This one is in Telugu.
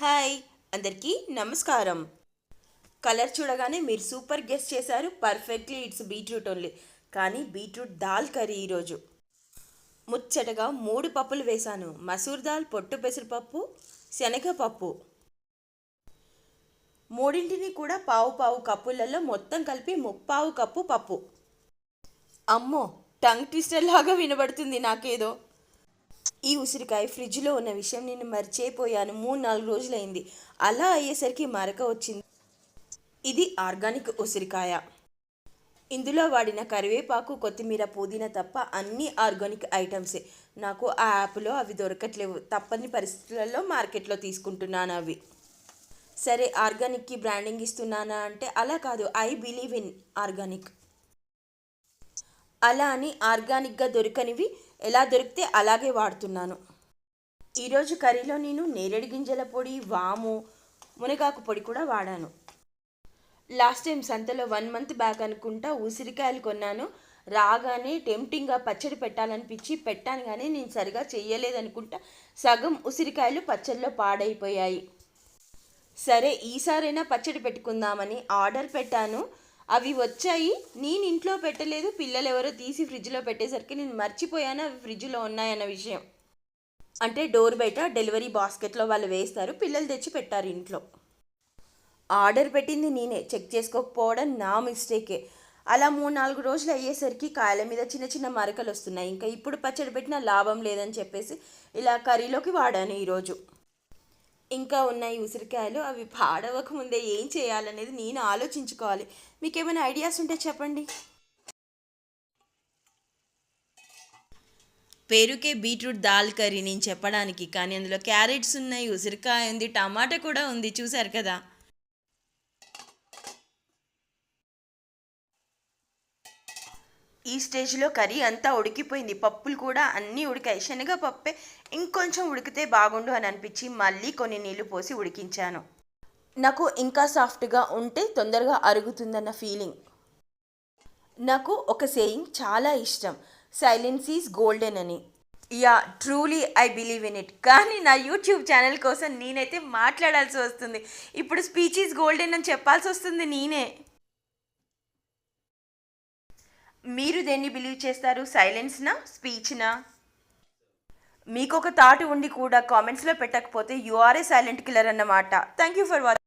హాయ్ అందరికీ నమస్కారం. కలర్ చూడగానే మీరు సూపర్ గెస్ట్ చేశారు పర్ఫెక్ట్లీ ఇట్స్ బీట్రూట్ ఓన్లీ. కానీ బీట్రూట్ దాల్ కర్రీ ఈరోజు. ముచ్చటగా మూడు పప్పులు వేశాను. మసూర్ దాల్ పొట్టు పెసరపప్పు శనగపప్పు. మూడింటిని కూడా పావు పావు కప్పులలో మొత్తం కలిపి ముప్పావు కప్పు పప్పు. అమ్మో టంగ్ ట్విస్టర్ లాగా వినబడుతుంది నాకేదో. ఈ ఉసిరికాయ ఫ్రిడ్జ్లో ఉన్న విషయం నేను మర్చిపోయాను. మూడు నాలుగు రోజులైంది. అలా అయ్యేసరికి మరక వచ్చింది. ఇది ఆర్గానిక్ ఉసిరికాయ. ఇందులో వాడిన కరివేపాకు కొత్తిమీర పుదీనా తప్ప అన్ని ఆర్గానిక్ ఐటమ్సే. నాకు ఆ యాప్లో అవి దొరకట్లేవు. తప్పని పరిస్థితులలో మార్కెట్లో తీసుకుంటున్నాను అవి. సరే ఆర్గానిక్కి బ్రాండింగ్ ఇస్తున్నానా అంటే అలా కాదు. I believe in organic. అలా అని ఆర్గానిక్గా దొరకనివి ఎలా దొరికితే అలాగే వాడుతున్నాను. ఈరోజు కర్రీలో నేను నేరేడు గింజల పొడి వాము మునగాకు పొడి కూడా వాడాను. లాస్ట్ టైం సంతలో వన్ మంత్ బ్యాక్ అనుకుంటా ఉసిరికాయలు కొన్నాను. రాగానే టెంప్టింగ్గా పచ్చడి పెట్టాలనిపించి పెట్టాను కానీ నేను సరిగా చెయ్యలేదనుకుంటా సగం ఉసిరికాయలు పచ్చడిలో పాడైపోయాయి. సరే ఈసారైనా పచ్చడి పెట్టుకుందామని ఆర్డర్ పెట్టాను. అవి వచ్చాయి. నేను ఇంట్లో పెట్టలేదు. పిల్లలు ఎవరో తీసి ఫ్రిడ్జ్లో పెట్టేసరికి నేను మర్చిపోయాను అవి ఫ్రిడ్జ్లో ఉన్నాయన్న విషయం. అంటే డోర్ బయట డెలివరీ బాస్కెట్లో వాళ్ళు వేస్తారు. పిల్లలు తెచ్చి పెట్టారు ఇంట్లో. ఆర్డర్ పెట్టింది నేనే. చెక్ చేసుకోకపోవడం నా మిస్టేకే. అలా మూడు నాలుగు రోజులు అయ్యేసరికి కాయల మీద చిన్న చిన్న మరకలు వస్తున్నాయి. ఇంకా ఇప్పుడు పచ్చడి పెట్టినా లాభం లేదని చెప్పేసి ఇలా కర్రీలోకి వాడాను ఈరోజు. ఇంకా ఉన్నాయి ఉసిరికాయలు. అవి పాడవక ముందే ఏం చేయాలనేది నేను ఆలోచించుకోవాలి. మీకు ఏమైనా ఐడియాస్ ఉంటే చెప్పండి. పేరుకే బీట్రూట్ దాల్ కర్రీ నేను చెప్పడానికి కానీ అందులో క్యారెట్స్ ఉన్నాయి ఉసిరికాయ ఉంది టమాటా కూడా ఉంది చూసారు కదా? ఈ స్టేజ్లో కర్రీ అంతా ఉడికిపోయింది. పప్పులు కూడా అన్నీ ఉడికాయి. శనగ పప్పే ఇంకొంచెం ఉడికితే బాగుండు అని అనిపించి మళ్ళీ కొన్ని నీళ్ళు పోసి ఉడికించాను. నాకు ఇంకా సాఫ్ట్గా ఉంటే తొందరగా అరుగుతుందన్న ఫీలింగ్. నాకు ఒక సేయింగ్ చాలా ఇష్టం. సైలెన్స్ ఈజ్ గోల్డెన్ అని. Yeah truly I believe in it. కానీ నా యూట్యూబ్ ఛానల్ కోసం నేనైతే మాట్లాడాల్సి వస్తుంది. ఇప్పుడు స్పీచ్ ఈజ్ గోల్డెన్ అని చెప్పాల్సి వస్తుంది నేనే. మీరు దేన్ని బిలీవ్ చేస్తారు? సైలెన్స్నా స్పీచ్నా మీకు ఒక థాట్ ఉండి కూడా కామెంట్స్లో పెట్టకపోతే you are a silent killer అన్నమాట. Thank you for watching